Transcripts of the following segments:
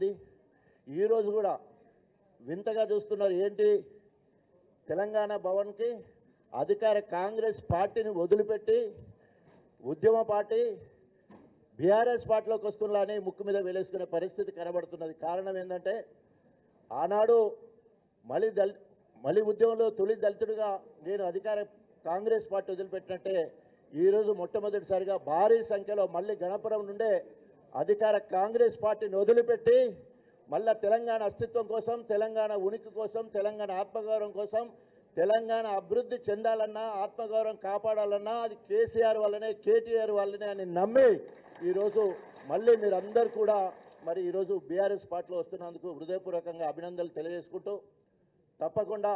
జరిగింది. ఈరోజు కూడా వింతగా చూస్తున్నారు ఏంటి? తెలంగాణ భవన్కి అధికార కాంగ్రెస్ పార్టీని వదిలిపెట్టి ఉద్యమ పార్టీ బీఆర్ఎస్ పార్టీలోకి వస్తున్నారని ముక్కు మీద వేలేసుకునే పరిస్థితి కనబడుతున్నది. కారణం ఏంటంటే ఆనాడు మళ్ళీ దళి మళ్ళీ ఉద్యమంలో తొలి దళితుడిగా నేను అధికార కాంగ్రెస్ పార్టీ వదిలిపెట్టినట్టే ఈరోజు మొట్టమొదటిసారిగా భారీ సంఖ్యలో మళ్ళీ గణపురం నుండే అధికార కాంగ్రెస్ పార్టీని వదిలిపెట్టి మళ్ళా తెలంగాణ అస్తిత్వం కోసం తెలంగాణ ఉనికి కోసం తెలంగాణ ఆత్మగౌరవం కోసం తెలంగాణ అభివృద్ధి చెందాలన్నా ఆత్మగౌరవం కాపాడాలన్నా అది కేసీఆర్ వల్లనే కేటీఆర్ వల్లనే అని నమ్మి ఈరోజు మళ్ళీ మీరందరూ కూడా మరి ఈరోజు బీఆర్ఎస్ పార్టీలో వస్తున్నందుకు హృదయపూర్వకంగా అభినందనలు తెలియజేసుకుంటూ తప్పకుండా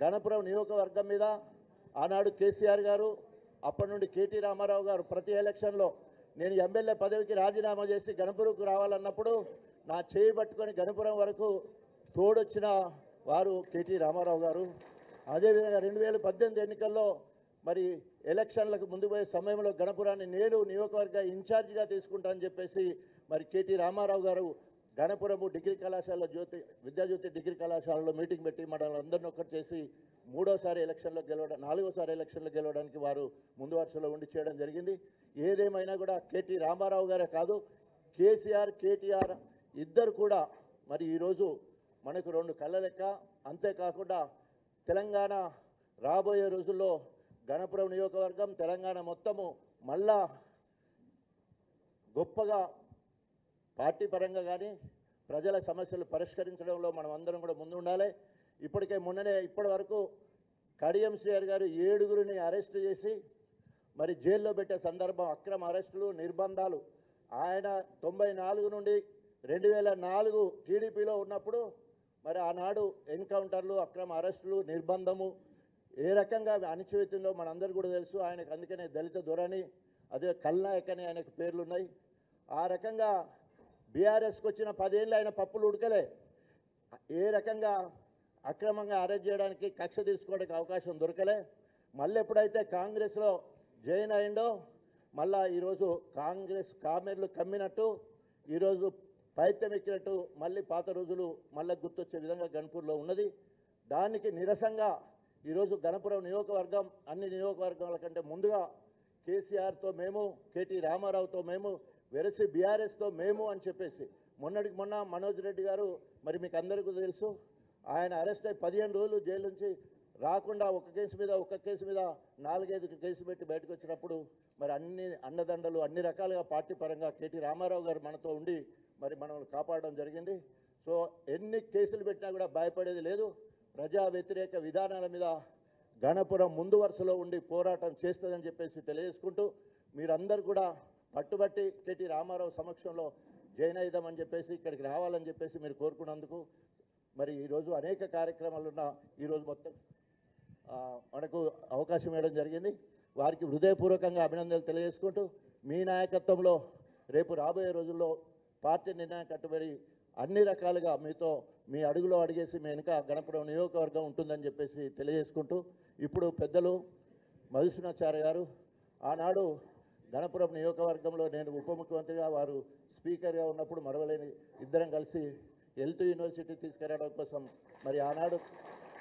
గణపురం నియోజకవర్గం మీద ఆనాడు కేసీఆర్ గారు అప్పటి నుండి కేటీ రామారావు గారు ప్రతి ఎలక్షన్లో నేను ఎమ్మెల్యే పదవికి రాజీనామా చేసి గణపురంకు రావాలన్నప్పుడు నా చేయి పట్టుకొని గణపురం వరకు తోడొచ్చిన వారు కేటీ రామారావు గారు. అదేవిధంగా రెండు వేల పద్దెనిమిది ఎన్నికల్లో మరి ఎలక్షన్లకు ముందు పోయే సమయంలో గణపురాన్ని నేను నియోజకవర్గ ఇన్ఛార్జిగా తీసుకుంటానని చెప్పేసి మరి కేటీ రామారావు గారు గణపురము డిగ్రీ కళాశాల జ్యోతి విద్యాజ్యోతి డిగ్రీ కళాశాలలో మీటింగ్ పెట్టి మనల్ని అందరిని ఒక్కటి చేసి మూడోసారి ఎలక్షన్లో గెలవడం నాలుగోసారి ఎలక్షన్లో గెలవడానికి వారు ముందు వరుసలో ఉండి చేయడం జరిగింది. ఏదేమైనా కూడా కేటీ రామారావు గారే కాదు కేసీఆర్ కేటీఆర్ ఇద్దరు కూడా మరి ఈరోజు మనకు రెండు కళ్ళ లెక్క. అంతేకాకుండా తెలంగాణ రాబోయే రోజుల్లో గణపురం నియోజకవర్గం తెలంగాణ మొత్తము మళ్ళా గొప్పగా పార్టీ పరంగా కానీ ప్రజల సమస్యలు పరిష్కరించడంలో మనం అందరం కూడా ముందు ఉండాలి ఇప్పటికే మొన్ననే ఇప్పటి వరకు కడియం శ్రీఆర్ గారు ఏడుగురిని అరెస్ట్ చేసి మరి జైల్లో పెట్టే సందర్భం అక్రమ అరెస్టులు నిర్బంధాలు. ఆయన తొంభై నాలుగు నుండి రెండు వేల నాలుగు టీడీపీలో ఉన్నప్పుడు మరి ఆనాడు ఎన్కౌంటర్లు అక్రమ అరెస్టులు నిర్బంధము ఏ రకంగా అణిచివేతుందో మనందరూ కూడా తెలుసు. ఆయనకు అందుకనే దళిత దొరని అదే కల్నాయక్ అని ఆయనకు పేర్లు ఉన్నాయి ఆ రకంగా బీఆర్ఎస్కి వచ్చిన పదేళ్ళు ఆయన పప్పులు ఉడకలే. ఏ రకంగా అక్రమంగా అరెస్ట్ చేయడానికి కక్ష తీసుకోవడానికి అవకాశం దొరకలే. మళ్ళీ ఎప్పుడైతే కాంగ్రెస్లో జాయిన్ అయిండో మళ్ళా ఈరోజు కాంగ్రెస్ కామెర్లు కమ్మినట్టు ఈరోజు పైత్యం ఎక్కినట్టు మళ్ళీ పాత రోజులు మళ్ళీ గుర్తొచ్చే విధంగా గణపూర్లో ఉన్నది. దానికి నిరసంగా ఈరోజు గణపురం నియోజకవర్గం అన్ని నియోజకవర్గాల కంటే ముందుగా కేసీఆర్తో మేము కేటీ రామారావుతో మేము వెరసి బీఆర్ఎస్తో మేము అని చెప్పేసి. మొన్నటికి మొన్న మనోజ్ రెడ్డి గారు మరి మీకు అందరికీ తెలుసు ఆయన అరెస్ట్ అయి పదిహేను రోజులు జైలు నుంచి రాకుండా ఒక కేసు మీద ఒక కేసు మీద నాలుగైదు కేసు పెట్టి బయటకు వచ్చినప్పుడు మరి అన్ని అండదండలు అన్ని రకాలుగా పార్టీ పరంగా కేటీ రామారావు గారు మనతో ఉండి మరి మనల్ని కాపాడడం జరిగింది. సో ఎన్ని కేసులు పెట్టినా కూడా భయపడేది లేదు. ప్రజా వ్యతిరేక విధానాల మీద గణపురం ముందు వరుసలో ఉండి పోరాటం చేస్తుందని చెప్పేసి తెలియజేసుకుంటూ మీరందరూ కూడా పట్టుబట్టి కేటీ రామారావు సమక్షంలో జైన్ అయిదామని చెప్పేసి ఇక్కడికి రావాలని చెప్పేసి మీరు కోరుకున్నందుకు మరి ఈరోజు అనేక కార్యక్రమాలున్న ఈరోజు మొత్తం మనకు అవకాశం ఇవ్వడం జరిగింది. వారికి హృదయపూర్వకంగా అభినందనలు తెలియజేసుకుంటూ మీ నాయకత్వంలో రేపు రాబోయే రోజుల్లో పార్టీ నిర్ణయం కట్టుబడి అన్ని రకాలుగా మీతో మీ అడుగులో అడిగేసి మీ వెనుక గణపురం నియోజకవర్గం ఉంటుందని చెప్పేసి తెలియజేసుకుంటూ ఇప్పుడు పెద్దలు మధుసూనాచార్య గారు ఆనాడు గణపురం నియోజకవర్గంలో నేను ఉప ముఖ్యమంత్రిగా వారు స్పీకర్గా ఉన్నప్పుడు మరవలేని ఇద్దరం కలిసి హెల్త్ యూనివర్సిటీ తీసుకురావడం కోసం మరి ఆనాడు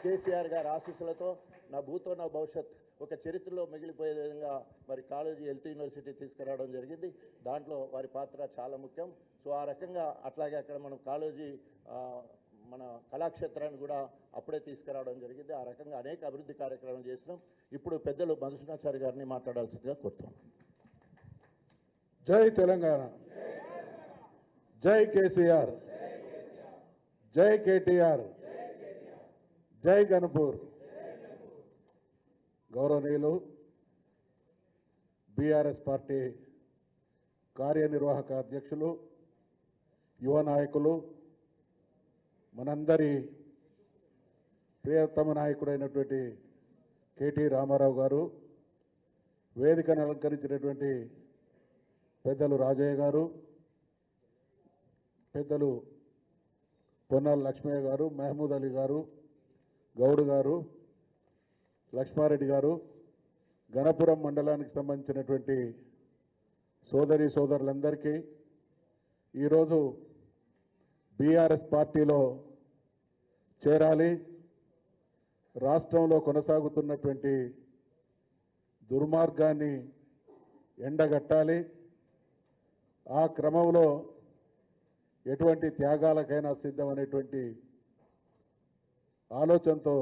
కేసీఆర్ గారి ఆశీస్సులతో నా భూతో నా భవిష్యత్ ఒక చరిత్రలో మిగిలిపోయే విధంగా మరి కాలేజీ హెల్త్ యూనివర్సిటీ తీసుకురావడం జరిగింది. దాంట్లో వారి పాత్ర చాలా ముఖ్యం. సో ఆ రకంగా అట్లాగే అక్కడ మనం కాలేజీ మన కళాక్షేత్రాన్ని కూడా అప్పుడే తీసుకురావడం జరిగింది. ఆ రకంగా అనేక అభివృద్ధి కార్యక్రమాలు చేసినాం. ఇప్పుడు పెద్దలు మధుసూనాచారి గారిని మాట్లాడాల్సిందిగా కోరుతున్నాం. జై తెలంగాణ. జై కేసీఆర్. జై కేటీఆర్. జై గణపూర్. గౌరవనీయులు బీఆర్ఎస్ పార్టీ కార్యనిర్వాహక అధ్యక్షులు యువ నాయకులు మనందరి ప్రియతమ నాయకుడైనటువంటి కేటీ రామారావు గారు వేదికను అలంకరించినటువంటి పెద్దలు రాజయ్య గారు పెద్దలు పొన్నాల లక్ష్మయ్య గారు మహమూద్ అలీ గారు గౌడ్ గారు లక్ష్మారెడ్డి గారు గణపురం మండలానికి సంబంధించినటువంటి సోదరి సోదరులందరికీ ఈరోజు బీఆర్ఎస్ పార్టీలో చేరాలి. రాష్ట్రంలో కొనసాగుతున్నటువంటి దుర్మార్గాన్ని ఎండగట్టాలి. ఆ క్రమంలో ఎటువంటి త్యాగాలకైనా సిద్ధమనేటువంటి ఆలోచనతో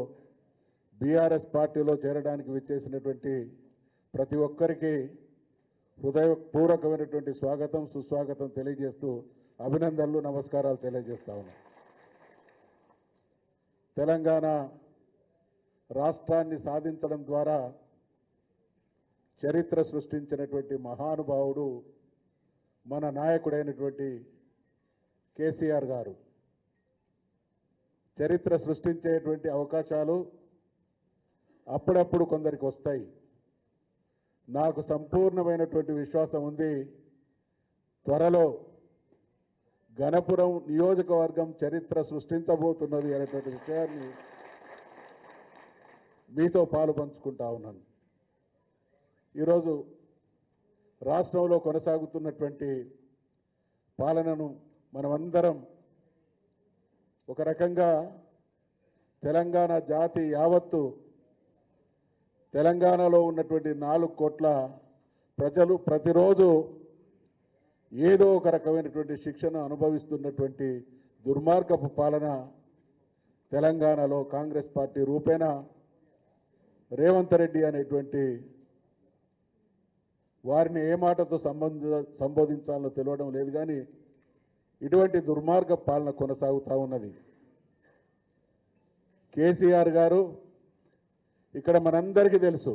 బీఆర్ఎస్ పార్టీలో చేరడానికి విచ్చేసినటువంటి ప్రతి ఒక్కరికి హృదయపూర్వకమైనటువంటి స్వాగతం సుస్వాగతం తెలియజేస్తూ అభినందనలు నమస్కారాలు తెలియజేస్తా తెలంగాణ రాష్ట్రాన్ని సాధించడం ద్వారా చరిత్ర సృష్టించినటువంటి మహానుభావుడు మన నాయకుడైనటువంటి కేసీఆర్ గారు చరిత్ర సృష్టించేటువంటి అవకాశాలు అప్పుడప్పుడు కొందరికి వస్తాయి. నాకు సంపూర్ణమైనటువంటి విశ్వాసం ఉంది. త్వరలో గణపురం నియోజకవర్గం చరిత్ర సృష్టించబోతున్నది అనేటువంటి విషయాన్ని మీతో పాలు పంచుకుంటా ఉన్నాను. ఈరోజు రాష్ట్రంలో కొనసాగుతున్నటువంటి పాలనను మనమందరం ఒక రకంగా తెలంగాణ జాతి యావత్తు తెలంగాణలో ఉన్నటువంటి నాలుగు కోట్ల ప్రజలు ప్రతిరోజు ఏదో ఒక రకమైనటువంటి శిక్షను అనుభవిస్తున్నటువంటి దుర్మార్గపు పాలన తెలంగాణలో కాంగ్రెస్ పార్టీ రూపేణా రేవంత్ రెడ్డి అనేటువంటి వారిని ఏ మాటతో సంబంధ సంబోధించాలో తెలియడం లేదు కానీ ఇటువంటి దుర్మార్గ పాలన కొనసాగుతూ ఉన్నది. కేసీఆర్ గారు ఇక్కడ మనందరికీ తెలుసు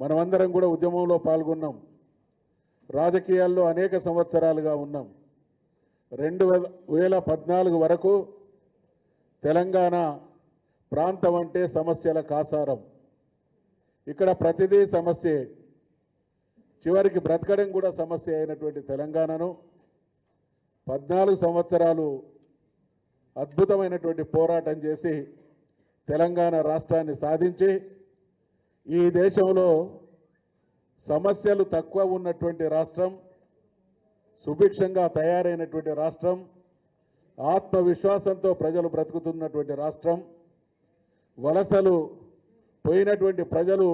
మనమందరం కూడా ఉద్యమంలో పాల్గొన్నాం రాజకీయాల్లో అనేక సంవత్సరాలుగా ఉన్నాం. రెండు వేల వేల పద్నాలుగు వరకు తెలంగాణ ప్రాంతం అంటే సమస్యల కాసారం. ఇక్కడ ప్రతిదీ సమస్యే. చివరికి బ్రతకడం కూడా సమస్య అయినటువంటి తెలంగాణను పద్నాలుగు సంవత్సరాలు అద్భుతమైనటువంటి పోరాటం చేసి తెలంగాణ రాష్ట్రాన్ని సాధించి ఈ దేశంలో సమస్యలు తక్కువ ఉన్నటువంటి రాష్ట్రం సుభిక్షంగా తయారైనటువంటి రాష్ట్రం ఆత్మవిశ్వాసంతో ప్రజలు బ్రతుకుతున్నటువంటి రాష్ట్రం వలసలు పోయినటువంటి ప్రజలు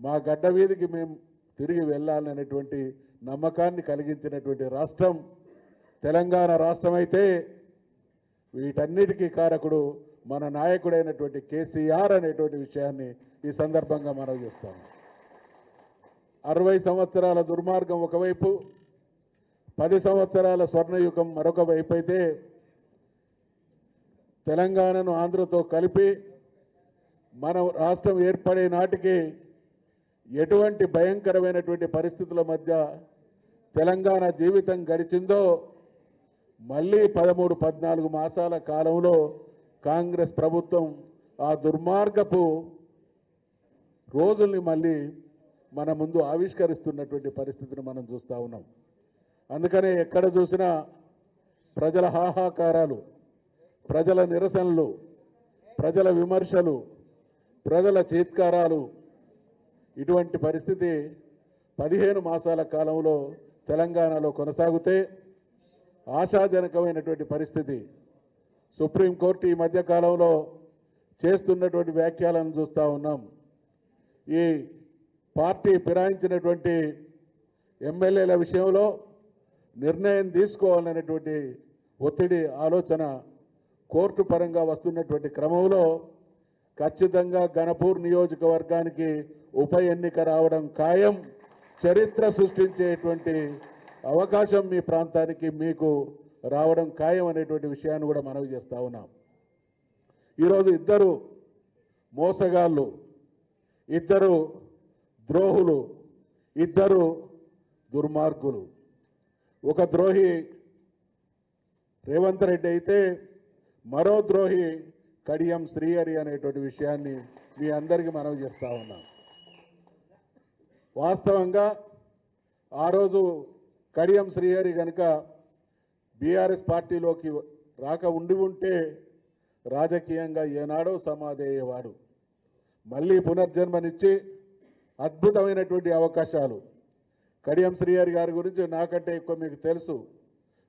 మా గడ్డ వీధికి మేము తిరిగి వెళ్ళాలనేటువంటి నమ్మకాన్ని కలిగించినటువంటి రాష్ట్రం తెలంగాణ రాష్ట్రం అయితే వీటన్నిటికీ కారకుడు మన నాయకుడైనటువంటి కేసీఆర్ అనేటువంటి విషయాన్ని ఈ సందర్భంగా మనం చేస్తాం. అరవై సంవత్సరాల దుర్మార్గం ఒకవైపు పది సంవత్సరాల స్వర్ణయుగం మరొక వైపు అయితే తెలంగాణను ఆంధ్రతో కలిపి మన రాష్ట్రం ఏర్పడే నాటికి ఎటువంటి భయంకరమైనటువంటి పరిస్థితుల మధ్య తెలంగాణ జీవితం గడిచిందో మళ్ళీ పదమూడు పద్నాలుగు మాసాల కాలంలో కాంగ్రెస్ ప్రభుత్వం ఆ దుర్మార్గపు రోజుల్ని మళ్ళీ మన ముందు ఆవిష్కరిస్తున్నటువంటి పరిస్థితిని మనం చూస్తూ ఉన్నాం. అందుకనే ఎక్కడ చూసినా ప్రజల హాహాకారాలు ప్రజల నిరసనలు ప్రజల విమర్శలు ప్రజల చీత్కారాలు ఇటువంటి పరిస్థితి పదిహేను మాసాల కాలంలో తెలంగాణలో కొనసాగితే ఆశాజనకమైనటువంటి పరిస్థితి. సుప్రీంకోర్టు ఈ మధ్య కాలంలో చేస్తున్నటువంటి వ్యాఖ్యలను చూస్తూ ఉన్నాం. ఈ పార్టీ ఫిరాయించినటువంటి ఎమ్మెల్యేల విషయంలో నిర్ణయం తీసుకోవాలనేటువంటి ఒత్తిడి ఆలోచన కోర్టు పరంగా వస్తున్నటువంటి క్రమంలో ఖచ్చితంగా గణపూర్ నియోజకవర్గానికి ఉప ఎన్నిక రావడం ఖాయం. చరిత్ర సృష్టించేటువంటి అవకాశం మీ ప్రాంతానికి మీకు రావడం ఖాయం అనేటువంటి విషయాన్ని కూడా మనవి చేస్తా ఉన్నాం. ఈరోజు ఇద్దరు మోసగాళ్ళు ఇద్దరు ద్రోహులు ఇద్దరు దుర్మార్గులు. ఒక ద్రోహి రేవంత్ రెడ్డి అయితే మరో ద్రోహి కడియం శ్రీహరి అనేటువంటి విషయాన్ని మీ అందరికీ మనవి చేస్తా ఉన్నాం. వాస్తవంగా ఆ రోజు కడియం శ్రీహరి కనుక బీఆర్ఎస్ పార్టీలోకి రాక ఉండి ఉంటే రాజకీయంగా ఏనాడో సమాధేయవాడు. మళ్ళీ పునర్జన్మనిచ్చి అద్భుతమైనటువంటి అవకాశాలు. కడియం శ్రీహరి గారి గురించి నాకంటే ఎక్కువ మీకు తెలుసు.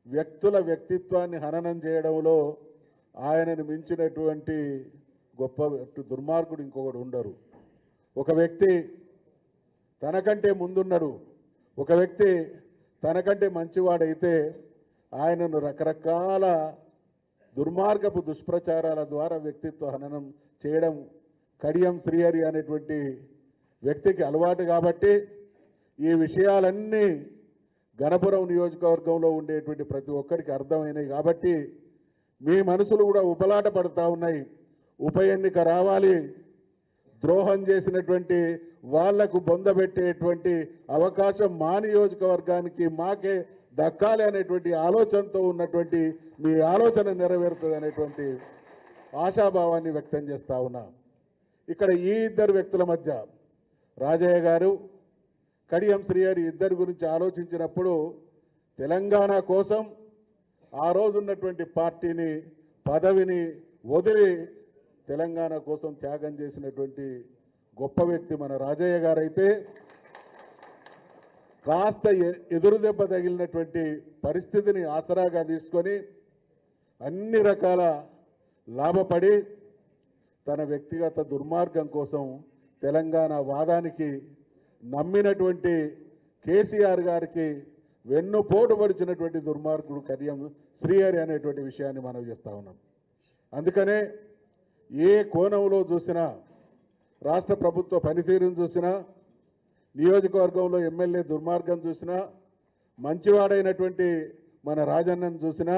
వ్యక్తుల వ్యక్తిత్వాన్ని హననం చేయడంలో ఆయనను మించినటువంటి గొప్ప దుర్మార్గుడు ఇంకొకడు ఉండరు. ఒక వ్యక్తి తనకంటే ముందున్నాడు. ఒక వ్యక్తి తనకంటే మంచివాడైతే ఆయనను రకరకాల దుర్మార్గపు దుష్ప్రచారాల ద్వారా వ్యక్తిత్వ హననం చేయడం కడియం శ్రీహరి అనేటువంటి వ్యక్తికి అలవాటు కాబట్టి ఈ విషయాలన్నీ గణపురం నియోజకవర్గంలో ఉండేటువంటి ప్రతి ఒక్కరికి అర్థమైనవి కాబట్టి మీ మనసులు కూడా ఉపలాట పడుతూ ఉన్నాయి. ఉప ఎన్నిక రావాలి. ద్రోహం చేసినటువంటి వాళ్ళకు బొందబెట్టేటువంటి అవకాశం మా నియోజకవర్గానికి మాకే దక్కాలి అనేటువంటి ఆలోచనతో ఉన్నటువంటి మీ ఆలోచన నెరవేరుతుంది అనేటువంటి ఆశాభావాన్ని వ్యక్తం చేస్తా ఉన్నా. ఇక్కడ ఈ ఇద్దరు వ్యక్తుల మధ్య రాజయ్య గారు కడియం శ్రీహరి ఇద్దరి గురించి ఆలోచించినప్పుడు తెలంగాణ కోసం ఆ రోజున్నటువంటి పార్టీని పదవిని వదిలి తెలంగాణ కోసం త్యాగం చేసినటువంటి గొప్ప వ్యక్తి మన రాజయ్య గారైతే కాస్త ఎ- తగిలినటువంటి పరిస్థితిని ఆసరాగా తీసుకొని అన్ని రకాల లాభపడి తన వ్యక్తిగత దుర్మార్గం కోసం తెలంగాణ వాదానికి నమ్మినటువంటి కేసీఆర్ గారికి వెన్నుపోటు పడిచినటువంటి దుర్మార్గుడు కర్యం శ్రీహరి అనేటువంటి విషయాన్ని మనం చేస్తా ఉన్నాం. అందుకనే ఏ కోణంలో చూసినా రాష్ట్ర ప్రభుత్వ పనితీరును చూసినా నియోజకవర్గంలో ఎమ్మెల్యే దుర్మార్గం చూసినా మంచివాడైనటువంటి మన రాజన్నను చూసినా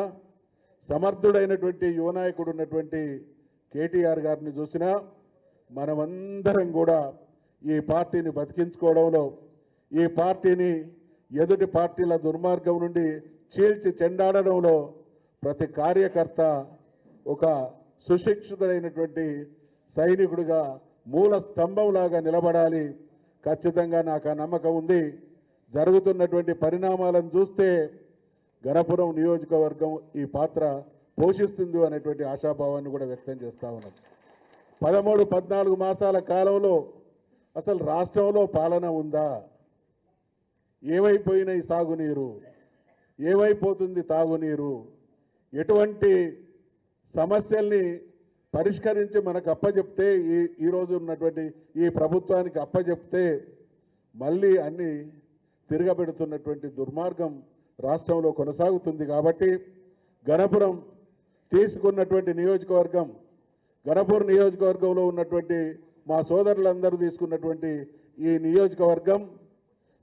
సమర్థుడైనటువంటి యువనాయకుడు ఉన్నటువంటి కేటీఆర్ గారిని చూసినా మనమందరం కూడా ఈ పార్టీని బతికించుకోవడంలో ఈ పార్టీని ఎదుటి పార్టీల దుర్మార్గం నుండి చీల్చి చెండాడడంలో ప్రతి కార్యకర్త ఒక సుశిక్షితుడైనటువంటి సైనికుడిగా మూల స్తంభంలాగా నిలబడాలి. ఖచ్చితంగా నాకు ఆ నమ్మకం ఉంది. జరుగుతున్నటువంటి పరిణామాలను చూస్తే గణపురం నియోజకవర్గం ఈ పాత్ర పోషిస్తుంది అనేటువంటి ఆశాభావాన్ని కూడా వ్యక్తం చేస్తా ఉన్నాం. పదమూడు పద్నాలుగు మాసాల కాలంలో అసలు రాష్ట్రంలో పాలన ఉందా? ఏమైపోయినాయి సాగునీరు? ఏమైపోతుంది తాగునీరు? ఎటువంటి సమస్యల్ని పరిష్కరించి మనకు అప్పచెప్తే ఈ ఈరోజు ఉన్నటువంటి ఈ ప్రభుత్వానికి అప్పచెప్తే మళ్ళీ అన్ని తిరగబెడుతున్నటువంటి దుర్మార్గం రాష్ట్రంలో కొనసాగుతుంది కాబట్టి గణపురం తీసుకున్నటువంటి నియోజకవర్గం గణపూర్ నియోజకవర్గంలో ఉన్నటువంటి మా సోదరులందరూ తీసుకున్నటువంటి ఈ నియోజకవర్గం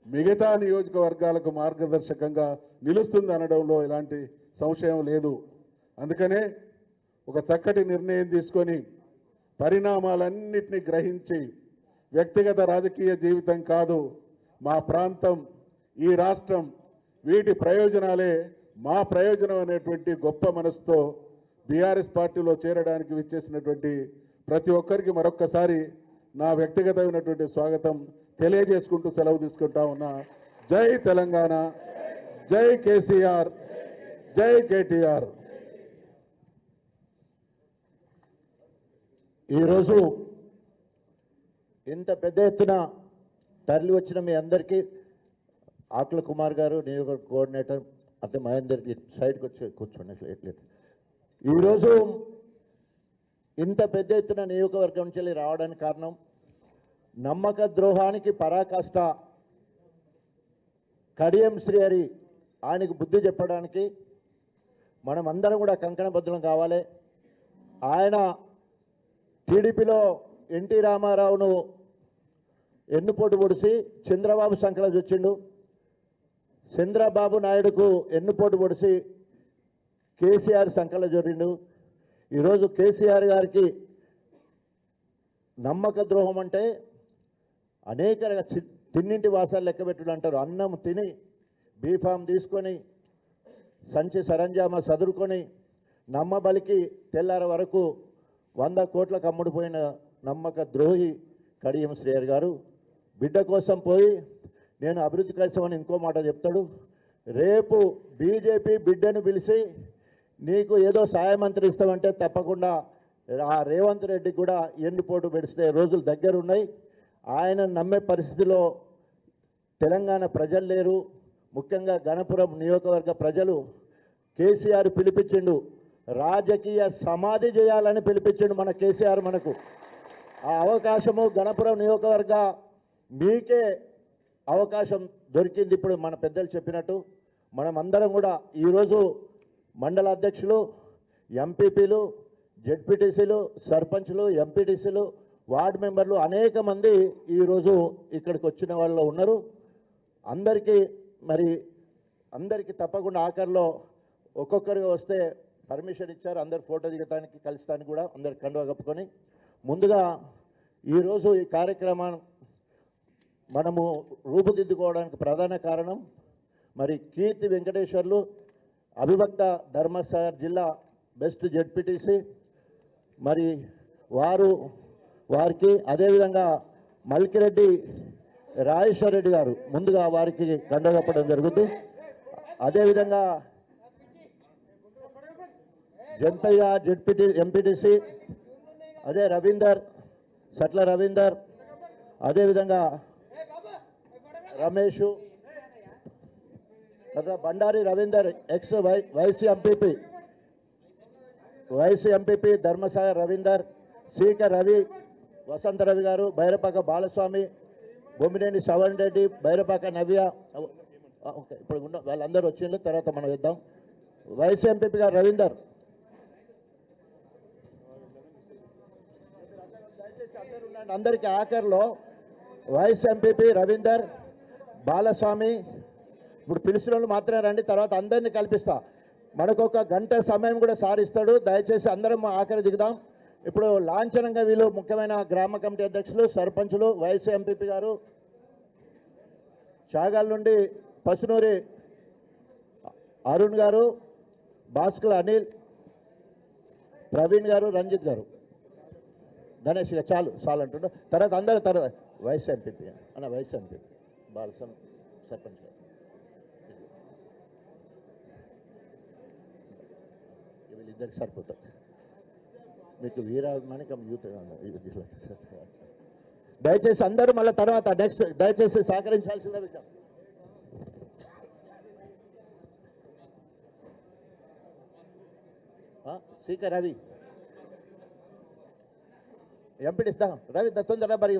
మిగతా నియోజకవర్గాలకు మార్గదర్శకంగా నిలుస్తుంది అనడంలో ఎలాంటి సంశయం లేదు. అందుకనే ఒక చక్కటి నిర్ణయం తీసుకొని పరిణామాలన్నింటినీ గ్రహించి వ్యక్తిగత రాజకీయ జీవితం కాదు మా ప్రాంతం ఈ రాష్ట్రం వీటి ప్రయోజనాలే మా ప్రయోజనం అనేటువంటి గొప్ప మనసుతో బీఆర్ఎస్ పార్టీలో చేరడానికి విచ్చేసినటువంటి ప్రతి ఒక్కరికి మరొక్కసారి నా వ్యక్తిగతమైనటువంటి స్వాగతం తెలియజేసుకుంటూ సెలవు తీసుకుంటా ఉన్నా. జై తెలంగాణ జై కేసీఆర్ జై కేటీఆర్. ఈరోజు ఇంత పెద్ద ఎత్తున తరలి వచ్చిన మీ అందరికీ ఆకుల కుమార్ గారు నియోజక కోఆర్డినేటర్ అంటే మహేందర్ సైడ్కి వచ్చి కూర్చోండి ఈరోజు ఇంత పెద్ద ఎత్తున నియోజకవర్గం నుంచి వెళ్ళి రావడానికి కారణం నమ్మక ద్రోహానికి పరాకాష్ట కడియం శ్రీహరి ఆయనకు బుద్ధి చెప్పడానికి మనం అందరం కూడా కంకణబద్ధులం కావాలి. ఆయన టీడీపీలో ఎన్టీ రామారావును ఎన్నుపోటు పొడిసి చంద్రబాబు సంకల వచ్చిండు చంద్రబాబు నాయుడుకు ఎన్నుపోటు పొడిసి కేసీఆర్ సంకల జొరిండు ఈరోజు కేసీఆర్ గారికి నమ్మక ద్రోహం అంటే అనేక చి- తిన్నింటి వాసాలు లెక్కబెట్టుడు అంటారు. అన్నం తిని బీఫామ్ తీసుకొని సంచి సరంజామా సదురుకొని నమ్మబలికి తెల్లార వరకు వంద కోట్లకు అమ్ముడుపోయిన నమ్మక ద్రోహి కడియం శ్రేయర్ గారు బిడ్డ కోసం పోయి నేను అభివృద్ధి కోసం ఇంకో మాట చెప్తాడు. రేపు బీజేపీ బిడ్డను పిలిచి నీకు ఏదో సాయం మంత్రి ఇస్తామంటే తప్పకుండా ఆ రేవంత్ రెడ్డికి కూడా ఎండుపోటు పెడిస్తే రోజులు దగ్గర ఉన్నాయి ఆయన నమ్మే పరిస్థితిలో తెలంగాణ ప్రజలు లేరు. ముఖ్యంగా గణపురం నియోజకవర్గ ప్రజలు కేసీఆర్ పిలిపించిండు. రాజకీయ సమాధి చేయాలని పిలిపించిండు మన కేసీఆర్ మనకు. ఆ అవకాశము గణపురం నియోజకవర్గ మీకే అవకాశం దొరికింది ఇప్పుడు మన పెద్దలు చెప్పినట్టు. మనం అందరం కూడా ఈరోజు మండల అధ్యక్షులు ఎంపీపీలు జెడ్పీటీసీలు సర్పంచ్లు ఎంపీటీసీలు వార్డు మెంబర్లు అనేక మంది ఈరోజు ఇక్కడికి వచ్చిన వాళ్ళు ఉన్నారు. అందరికీ మరి అందరికీ తప్పకుండా ఆఖరిలో ఒక్కొక్కరిగా వస్తే పర్మిషన్ ఇచ్చారు అందరు ఫోటో దిగటానికి కలుస్తానికి కూడా అందరు కండువా కప్పుకొని. ముందుగా ఈరోజు ఈ కార్యక్రమం మనము రూపుదిద్దుకోవడానికి ప్రధాన కారణం మరి కీర్తి వెంకటేశ్వర్లు అభివక్త ధర్మసాగర్ జిల్లా బెస్ట్ జెడ్పీటీసీ. మరి వారు వారికి అదేవిధంగా మల్కిరెడ్డి రాజేశ్వర్ రెడ్డి గారు ముందుగా వారికి కండగప్పడం జరుగుతుంది అదేవిధంగా జంతయ్య జెడ్పీటీ ఎంపీటీసీ అదే రవీందర్ సట్ల రవీందర్ అదేవిధంగా రమేష్ తర్వాత Bandari Ravinder X why vice MPP vice MPP Dharmasagar Ravinder Seeka Ravi Vasantha Ravi గారు బైరపాక బాలస్వామి బొమ్మినేని శ్రవణ్ రెడ్డి బైరపాక నవ్య ఓకే ఇప్పుడు ఉన్న వాళ్ళందరూ వచ్చిండ్రు తర్వాత మనం ఇద్దాం వైసీ ఎంపీపీ గారు రవీందర్. అందరికీ ఆఖరిలో వైస్ ఎంపీపీ రవీందర్ బాలస్వామి. ఇప్పుడు పిలిచిన వాళ్ళు మాత్రమే రండి తర్వాత అందరినీ కల్పిస్తా. మనకు ఒక గంట సమయం కూడా సారిస్తాడు దయచేసి అందరం ఆఖరి దిగుదాం. ఇప్పుడు లాంఛనంగా వీళ్ళు ముఖ్యమైన గ్రామ కమిటీ అధ్యక్షులు సర్పంచులు వైఎస్ ఎంపీపీ గారు. చాగాల నుండి పసునూరి అరుణ్ గారు భాస్కర్ అనిల్ ప్రవీణ్ గారు రంజిత్ గారు. గణేష్ ఇక చాలు చాలు అంటుండ. తర్వాత అందరూ తర్వాత వైస్ ఎంపీపీ అన్న వైస్ ఎంపీపీ బాలసం సర్పంచ్ గారు. వీళ్ళిద్దరికి సరిపోతుంది మీకు వీరాభిమానికం యూత్ దయచేసి అందరూ మళ్ళీ తర్వాత నెక్స్ట్ దయచేసి సహకరించాల్సిందే విషయం సీక రవి. ఎంపీడిస్తా రవి తొందరగా మరి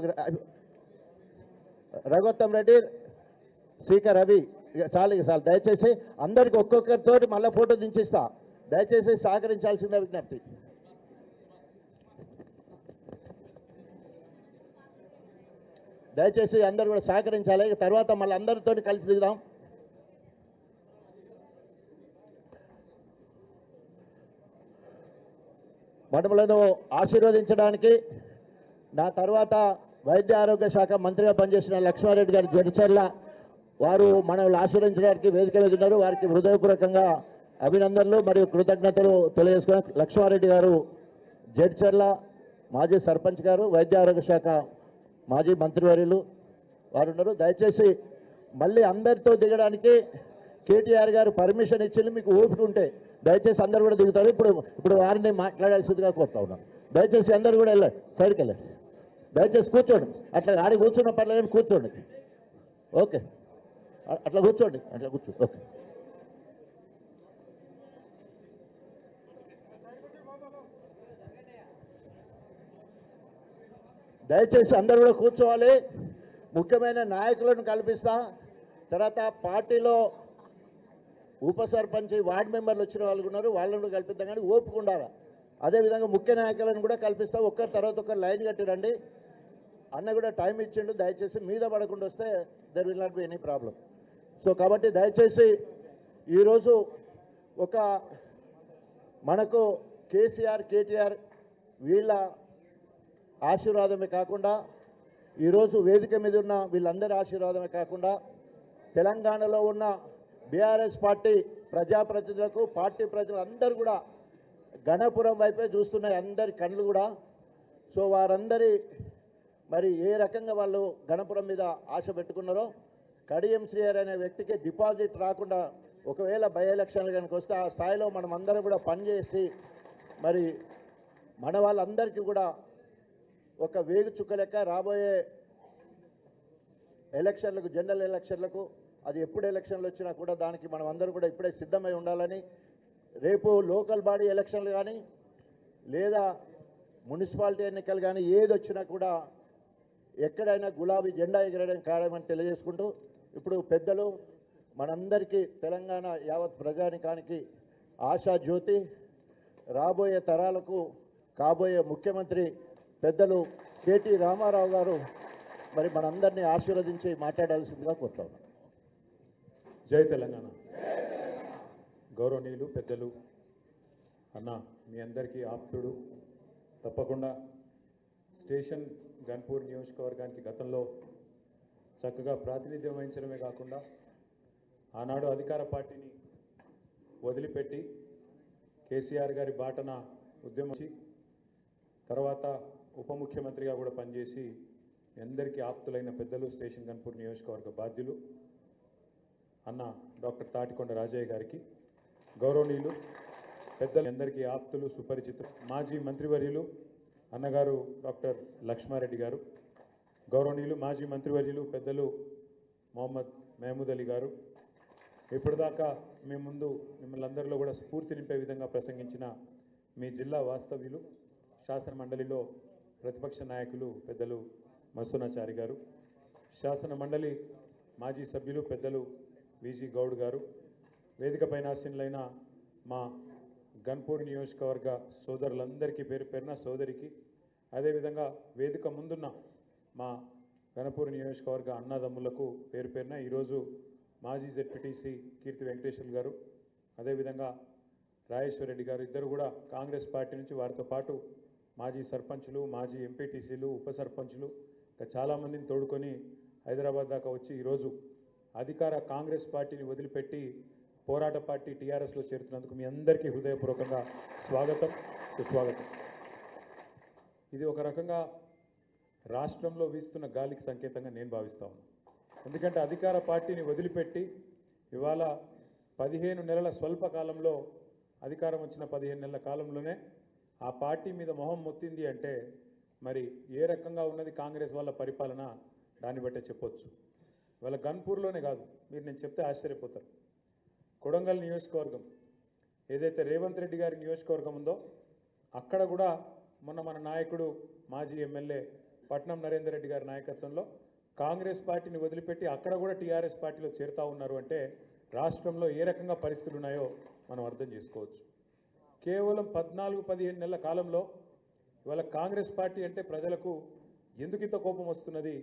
రఘోత్తం రెడ్డి స్పీకర్ రవి ఇక చాలు ఇక చాలు. దయచేసి అందరికి ఒక్కొక్కరితో మళ్ళీ ఫోటో దించిస్తా. దయచేసి సహకరించాల్సిందే విజ్ఞప్తి. దయచేసి అందరు కూడా సహకరించాలి. తర్వాత మళ్ళీ అందరితో కలిసి దిగుదాం. మనములను ఆశీర్వదించడానికి నా తర్వాత వైద్య ఆరోగ్య శాఖ మంత్రిగా పనిచేసిన లక్ష్మారెడ్డి గారి జడిచర్ల వారు మనల్ని ఆశీర్వదించడానికి వేదిక మీద ఉన్నారు. వారికి హృదయపూర్వకంగా అభినందనలు మరియు కృతజ్ఞతలు తెలియజేసుకున్న లక్ష్మారెడ్డి గారు జడ్చర్ల మాజీ సర్పంచ్ గారు వైద్య ఆరోగ్య శాఖ మాజీ మంత్రివర్యులు వారు ఉన్నారు. దయచేసి మళ్ళీ అందరితో దిగడానికి కేటీఆర్ గారు పర్మిషన్ ఇచ్చింది మీకు ఓపిక ఉంటే దయచేసి అందరు కూడా దిగుతారు. ఇప్పుడు ఇప్పుడు వారిని మాట్లాడాల్సిందిగా కోరుతా ఉన్నాను. దయచేసి అందరు కూడా వెళ్ళారు సైడ్కి వెళ్ళండి. దయచేసి కూర్చోండి. అట్లా ఆడి కూర్చున్న పర్లేదు కూర్చోండి. ఓకే. అట్లా కూర్చోండి. అట్లా కూర్చోండి. ఓకే. దయచేసి అందరు కూడా కూర్చోవాలి. ముఖ్యమైన నాయకులను కల్పిస్తా. తర్వాత పార్టీలో ఉప సర్పంచ్ వార్డు మెంబర్లు వచ్చిన వాళ్ళు ఉన్నారు. వాళ్ళని కూడా కల్పిద్దాం. కానీ ఓపిక ఉండాలి? అదేవిధంగా ముఖ్య నాయకులను కూడా కల్పిస్తా. ఒక్కరి తర్వాత ఒకరు లైన్ కట్టి రండి. అన్న కూడా టైం ఇచ్చిండు దయచేసి మీద పడకుండా వస్తే there will not be any problem so కాబట్టి దయచేసి ఈరోజు ఒక మనకు కేసీఆర్ కేటీఆర్ వీళ్ళ ఆశీర్వాదమే కాకుండా ఈరోజు వేదిక మీద ఉన్న వీళ్ళందరి ఆశీర్వాదమే కాకుండా తెలంగాణలో ఉన్న బీఆర్ఎస్ పార్టీ ప్రజాప్రతినిధులకు పార్టీ ప్రజలందరూ కూడా గణపురం వైపే చూస్తున్నాయి అందరి కళ్ళు కూడా. సో వారందరి మరి ఏ రకంగా వాళ్ళు గణపురం మీద ఆశ పెట్టుకున్నారో కడియం శ్రీహర్ అనే వ్యక్తికి డిపాజిట్ రాకుండా ఒకవేళ బై ఎలక్షన్లు కనుక వస్తే ఆ స్థాయిలో మనం అందరం కూడా పనిచేసి మరి మన వాళ్ళందరికీ కూడా ఒక వేగు చుక్క లెక్క రాబోయే ఎలక్షన్లకు జనరల్ ఎలక్షన్లకు అది ఎప్పుడు ఎలక్షన్లు వచ్చినా కూడా దానికి మనం అందరూ కూడా ఇప్పుడే సిద్ధమై ఉండాలని రేపు లోకల్ బాడీ ఎలక్షన్లు కానీ లేదా మున్సిపాలిటీ ఎన్నికలు కానీ ఏది వచ్చినా కూడా ఎక్కడైనా గులాబీ జెండా ఎగరడం కారణమని తెలియజేసుకుంటూ ఇప్పుడు పెద్దలు మనందరికీ తెలంగాణ యావత్ ప్రజానికానికి ఆశా జ్యోతి రాబోయే తరాలకు కాబోయే ముఖ్యమంత్రి పెద్దలు కేటీ రామారావు గారు మరి మనందరినీ ఆశీర్వదించి మాట్లాడాల్సిందిగా కోరుతా జై తెలంగాణ. గౌరవనీయులు పెద్దలు అన్న మీ అందరికీ ఆప్తుడు. తప్పకుండా స్టేషన్ గన్పూర్ నియోజకవర్గానికి గతంలో చక్కగా ప్రాతినిధ్యం వహించడమే కాకుండా ఆనాడు అధికార పార్టీని వదిలిపెట్టి కేసీఆర్ గారి బాటన ఉద్యమించి తర్వాత ఉప ముఖ్యమంత్రిగా కూడా పనిచేసి మీ అందరికీ ఆప్తులైన పెద్దలు స్టేషన్ గన్పూర్ నియోజకవర్గ బాధ్యులు అన్న డాక్టర్ తాటికొండ రాజయ్య గారికి గౌరవనీయులు పెద్దలు అందరికీ ఆప్తులు సుపరిచితులు మాజీ మంత్రివర్యులు అన్నగారు డాక్టర్ లక్ష్మారెడ్డి గారు గౌరవనీయులు మాజీ మంత్రివర్యులు పెద్దలు మొహమ్మద్ మహమూద్ అలీ గారు. ఇప్పటిదాకా మీ ముందు మిమ్మల్ని అందరిలో కూడా స్ఫూర్తి నింపే విధంగా ప్రసంగించిన మీ జిల్లా వాస్తవ్యులు శాసన మండలిలో ప్రతిపక్ష నాయకులు పెద్దలు మసూనాచారి గారు శాసన మండలి మాజీ సభ్యులు పెద్దలు విజి గౌడ్ గారు వేదిక పైన మా గన్పూర్ నియోజకవర్గ సోదరులందరికీ పేరు పేరున సోదరికి అదేవిధంగా వేదిక ముందున్న మా గణపూర్ నియోజకవర్గ అన్నదమ్ములకు పేరు పేరున ఈరోజు మాజీ జెడ్పీటీసీ కీర్తి వెంకటేశ్వర్ గారు అదేవిధంగా రాజేశ్వర రెడ్డి గారు ఇద్దరు కూడా కాంగ్రెస్ పార్టీ నుంచి వారితో పాటు మాజీ సర్పంచులు మాజీ ఎంపీటీసీలు ఉప సర్పంచులు ఇంకా చాలామందిని తోడుకొని హైదరాబాద్ దాకా వచ్చి ఈరోజు అధికార కాంగ్రెస్ పార్టీని వదిలిపెట్టి పోరాట పార్టీ టీఆర్ఎస్లో చేరుతున్నందుకు మీ అందరికీ హృదయపూర్వకంగా స్వాగతం సుస్వాగతం. ఇది ఒక రకంగా రాష్ట్రంలో వీస్తున్న గాలికి సంకేతంగా నేను భావిస్తా ఉన్నాను ఎందుకంటే అధికార పార్టీని వదిలిపెట్టి ఇవాళ పదిహేను నెలల స్వల్ప కాలంలో అధికారం వచ్చిన పదిహేను నెలల కాలంలోనే ఆ పార్టీ మీద మొహం మొత్తింది అంటే మరి ఏ రకంగా ఉన్నది కాంగ్రెస్ వాళ్ళ పరిపాలన దాన్ని బట్టే చెప్పొచ్చు. ఇవాళ గన్పూర్లోనే కాదు మీరు నేను చెప్తే ఆశ్చర్యపోతారు. కొడంగల్ నియోజకవర్గం ఏదైతే రేవంత్ రెడ్డి గారి నియోజకవర్గం ఉందో అక్కడ కూడా మొన్న మన నాయకుడు మాజీ ఎమ్మెల్యే పట్నం నరేందర్ రెడ్డి గారి నాయకత్వంలో కాంగ్రెస్ పార్టీని వదిలిపెట్టి అక్కడ కూడా టీఆర్ఎస్ పార్టీలో చేరుతా ఉన్నారు అంటే రాష్ట్రంలో ఏ రకంగా పరిస్థితులు ఉన్నాయో మనం అర్థం చేసుకోవచ్చు. కేవలం పద్నాలుగు పదిహేను నెలల కాలంలో ఇవాళ కాంగ్రెస్ పార్టీ అంటే ప్రజలకు ఎందుకు ఇంత కోపం వస్తున్నది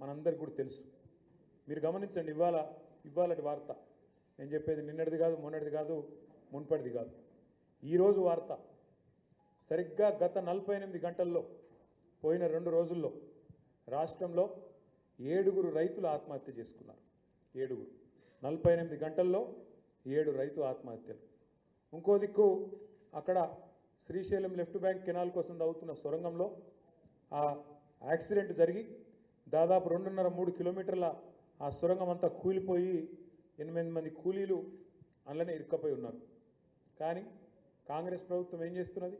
మనందరికి కూడా తెలుసు. మీరు గమనించండి ఇవాళ ఇవాళటి వార్త. నేను చెప్పేది నిన్నటిది కాదు మొన్నటిది కాదు మున్పటిది కాదు. ఈరోజు వార్త సరిగ్గా గత నలభై ఎనిమిది గంటల్లో పోయిన రెండు రోజుల్లో రాష్ట్రంలో ఏడుగురు రైతులు ఆత్మహత్య చేసుకున్నారు. ఏడుగురు. నలభై ఎనిమిది గంటల్లో ఏడు రైతు ఆత్మహత్యలు. ఇంకో దిక్కు అక్కడ శ్రీశైలం లెఫ్ట్ బ్యాంక్ కెనాల్ కోసం అవుతున్న సొరంగంలో ఆ యాక్సిడెంట్ జరిగి దాదాపు రెండున్నర మూడు కిలోమీటర్ల ఆ సొరంగం అంతా కూలిపోయి ఎనిమిది మంది కూలీలు అందులోనే ఇరుక్కపోయి ఉన్నారు. కానీ కాంగ్రెస్ ప్రభుత్వం ఏం చేస్తున్నది?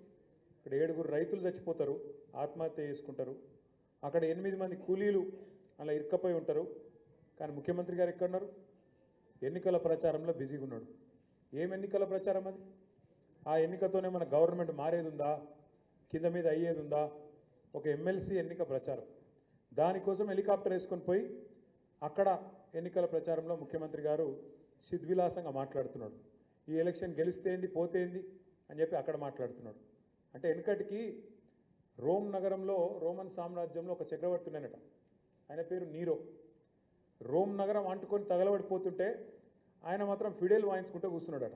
ఇక్కడ ఏడుగురు రైతులు చచ్చిపోతారు ఆత్మహత్య చేసుకుంటారు. అక్కడ ఎనిమిది మంది కూలీలు అలా ఇరుక్కపోయి ఉంటారు. కానీ ముఖ్యమంత్రి గారు ఎక్కడున్నారు? ఎన్నికల ప్రచారంలో బిజీగా ఉన్నాడు. ఏం ఎన్నికల ప్రచారం అది? ఆ ఎన్నికతోనే మన గవర్నమెంట్ మారేది ఉందా కింద మీద అయ్యేది ఉందా ఒక ఎమ్మెల్సీ ఎన్నిక ప్రచారం. దానికోసం హెలికాప్టర్ వేసుకొని పోయి అక్కడ ఎన్నికల ప్రచారంలో ముఖ్యమంత్రి గారు సిద్విలాసంగా మాట్లాడుతున్నాడు. ఈ ఎలక్షన్ గెలిస్తేంది పోతేంది అని చెప్పి అక్కడ మాట్లాడుతున్నాడు. అంటే వెనుకటికి రోమ్ నగరంలో రోమన్ సామ్రాజ్యంలో ఒక చక్రవర్తి ఉన్నానట ఆయన పేరు నీరో. రోమ్ నగరం అంటుకొని తగలబడిపోతుంటే ఆయన మాత్రం ఫిడేల్ వాయించుకుంటూ కూర్చున్నాడట.